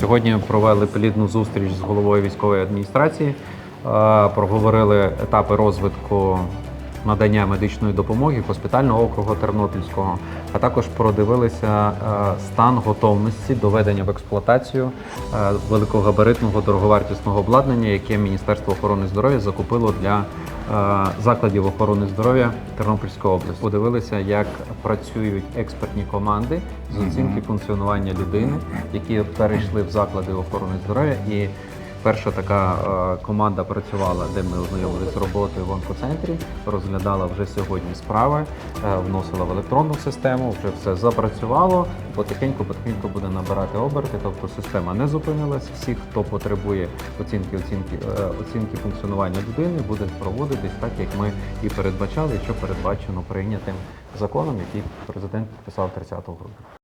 Сьогодні провели плідну зустріч з головою військової адміністрації, проговорили етапи розвитку надання медичної допомоги госпітального округу Тернопільського, а також продивилися стан готовності до введення в експлуатацію великогабаритного дороговартісного обладнання, яке Міністерство охорони здоров'я закупило для закладів охорони здоров'я Тернопільської області. Подивилися, як працюють експертні команди з оцінки функціонування людини, які перейшли в заклади охорони здоров'я. І перша така е, команда працювала, де ми ознайомилися з роботою в онкоцентрі, розглядала вже сьогодні справи, е, вносила в електронну систему, вже все запрацювало. Потихеньку, потихеньку буде набирати оберти. Тобто система не зупинилась. Всі, хто потребує оцінки, оцінки, е, оцінки функціонування людини, буде проводитись так, як ми і передбачали, що передбачено прийнятим законом, який президент підписав 30 грудня.